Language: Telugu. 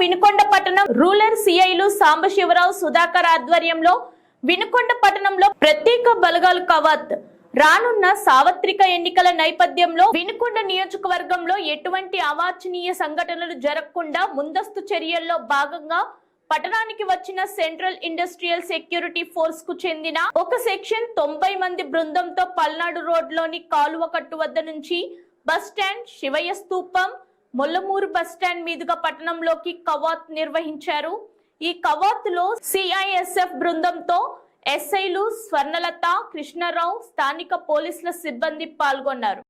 వినుకొండ పట్టణం రూరల్ సిఐలు సాంబశివరావు సుధాకర్ ఆధ్వర్యంలో వినుకొండ పట్టణంలో ప్రత్యేక బలగాలు కవాత్. రానున్న సార్వత్రిక ఎన్నికల నేపథ్యంలో వినుకొండ నియోజకవర్గంలో ఎటువంటి అవాంఛనీయ సంఘటనలు జరగకుండా ముందస్తు చర్యల్లో భాగంగా పట్టణానికి వచ్చిన సెంట్రల్ ఇండస్ట్రియల్ సెక్యూరిటీ ఫోర్స్కు చెందిన ఒక సెక్షన్ తొంభై మంది బృందంతో పల్నాడు రోడ్లోని కాలువ కట్టు వద్ద నుంచి బస్ స్టాండ్ శివయ్య స్తూపం మొల్లమూరు బస్ స్టాండ్ మీదుగా పట్టణంలోకి కవాత్ నిర్వహించారు. ఈ కవాత్లో సిఐఎస్ఎఫ్ బృందంతో ఎస్ఐలు స్వర్ణలత కృష్ణారావు స్థానిక పోలీసుల సిబ్బంది పాల్గొన్నారు.